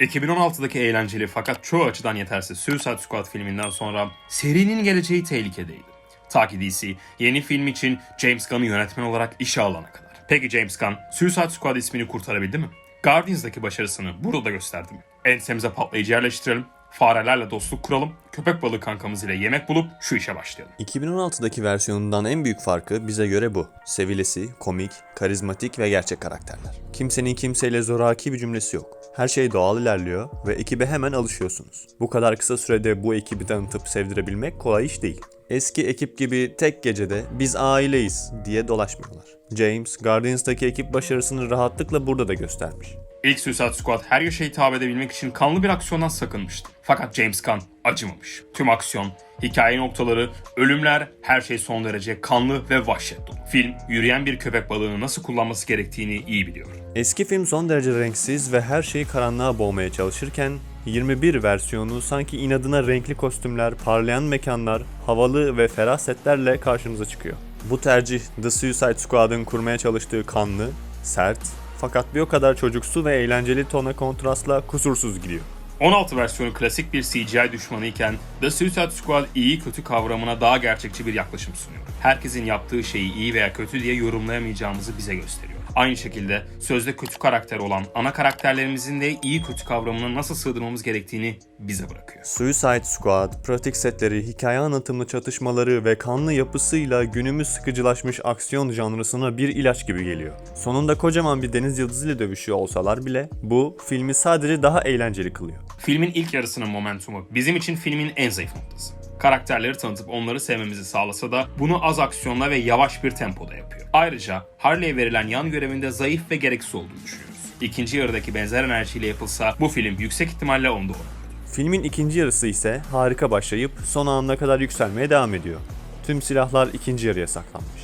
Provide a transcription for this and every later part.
2016'daki eğlenceli fakat çoğu açıdan yetersiz Suicide Squad filminden sonra serinin geleceği tehlikedeydi. Ta ki DC yeni film için James Gunn'ı yönetmen olarak işe alana kadar. Peki James Gunn Suicide Squad ismini kurtarabildi mi? Guardians'daki başarısını burada da gösterdi mi? Ensemize patlayıcı yerleştirelim, farelerle dostluk kuralım, köpek balığı kankamız ile yemek bulup şu işe başlayalım. 2016'daki versiyonundan en büyük farkı bize göre bu. Sevilesi, komik, karizmatik ve gerçek karakterler. Kimsenin kimseyle zoraki bir cümlesi yok. Her şey doğal ilerliyor ve ekibe hemen alışıyorsunuz. Bu kadar kısa sürede bu ekibi tanıtıp sevdirebilmek kolay iş değil. Eski ekip gibi tek gecede biz aileyiz diye dolaşmıyorlar. James, Guardians'taki ekip başarısını rahatlıkla burada da göstermiş. İlk Suicide Squad her yaşa hitap edebilmek için kanlı bir aksiyondan sakınmıştı. Fakat James Gunn acımamış. Tüm aksiyon, hikaye noktaları, ölümler her şey son derece kanlı ve vahşet. Film yürüyen bir köpek balığını nasıl kullanması gerektiğini iyi biliyor. Eski film son derece renksiz ve her şeyi karanlığa boğmaya çalışırken 21 versiyonu sanki inadına renkli kostümler, parlayan mekanlar, havalı ve ferah setlerle karşımıza çıkıyor. Bu tercih The Suicide Squad'ın kurmaya çalıştığı kanlı, sert fakat bir o kadar çocuksu ve eğlenceli tona kontrastla kusursuz gidiyor. 16 versiyonu klasik bir CGI düşmanı iken The Suicide Squad iyi kötü kavramına daha gerçekçi bir yaklaşım sunuyor. Herkesin yaptığı şeyi iyi veya kötü diye yorumlayamayacağımızı bize gösteriyor. Aynı şekilde sözde kötü karakter olan ana karakterlerimizin de iyi kötü kavramına nasıl sığdırmamız gerektiğini bize bırakıyor. Suicide Squad, pratik setleri, hikaye anlatımlı çatışmaları ve kanlı yapısıyla günümüz sıkıcılaşmış aksiyon janrısına bir ilaç gibi geliyor. Sonunda kocaman bir deniz yıldızıyla dövüşüyor olsalar bile bu filmi sadece daha eğlenceli kılıyor. Filmin ilk yarısının momentumu bizim için filmin en zayıf noktası. Karakterleri tanıtıp onları sevmemizi sağlasa da bunu az aksiyonla ve yavaş bir tempoda yapıyor. Ayrıca Harley'e verilen yan görevinde zayıf ve gereksiz olduğunu düşünüyoruz. İkinci yarıdaki benzer enerjiyle yapılsa bu film yüksek ihtimalle onda olur. Filmin ikinci yarısı ise harika başlayıp son anına kadar yükselmeye devam ediyor. Tüm silahlar ikinci yarıya saklanmış.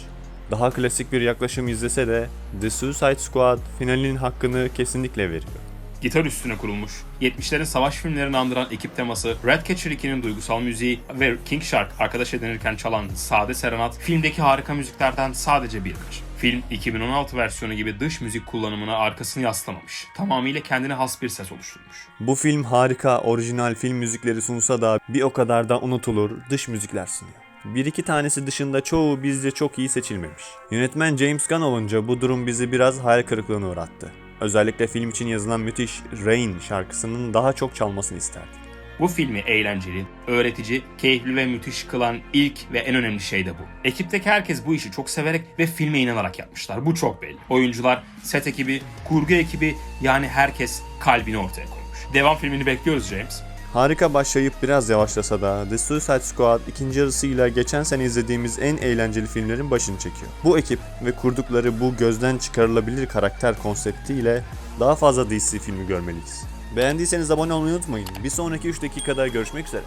Daha klasik bir yaklaşım izlese de The Suicide Squad finalinin hakkını kesinlikle veriyor. Gitar üstüne kurulmuş, 70'lerin savaş filmlerini andıran ekip teması, Ratcatcher 2'nin duygusal müziği ve King Shark arkadaş edinirken çalan sade serenat, filmdeki harika müziklerden sadece birkaç. Film 2016 versiyonu gibi dış müzik kullanımına arkasını yaslamamış. Tamamıyla kendine has bir ses oluşturmuş. Bu film harika orijinal film müzikleri sunsa da bir o kadar da unutulur dış müzikler sunuyor. Bir iki tanesi dışında çoğu bizce çok iyi seçilmemiş. Yönetmen James Gunn olunca bu durum bizi biraz hayal kırıklığına uğrattı. Özellikle film için yazılan müthiş Rain şarkısının daha çok çalmasını isterdik. Bu filmi eğlenceli, öğretici, keyifli ve müthiş kılan ilk ve en önemli şey de bu. Ekipteki herkes bu işi çok severek ve filme inanarak yapmışlar. Bu çok belli. Oyuncular, set ekibi, kurgu ekibi yani herkes kalbini ortaya koymuş. Devam filmini bekliyoruz James. Harika başlayıp biraz yavaşlasa da The Suicide Squad ikinci yarısıyla geçen sene izlediğimiz en eğlenceli filmlerin başını çekiyor. Bu ekip ve kurdukları bu gözden çıkarılabilir karakter konseptiyle daha fazla DC filmi görmeliyiz. Beğendiyseniz abone olmayı unutmayın. Bir sonraki 3 dakikada görüşmek üzere.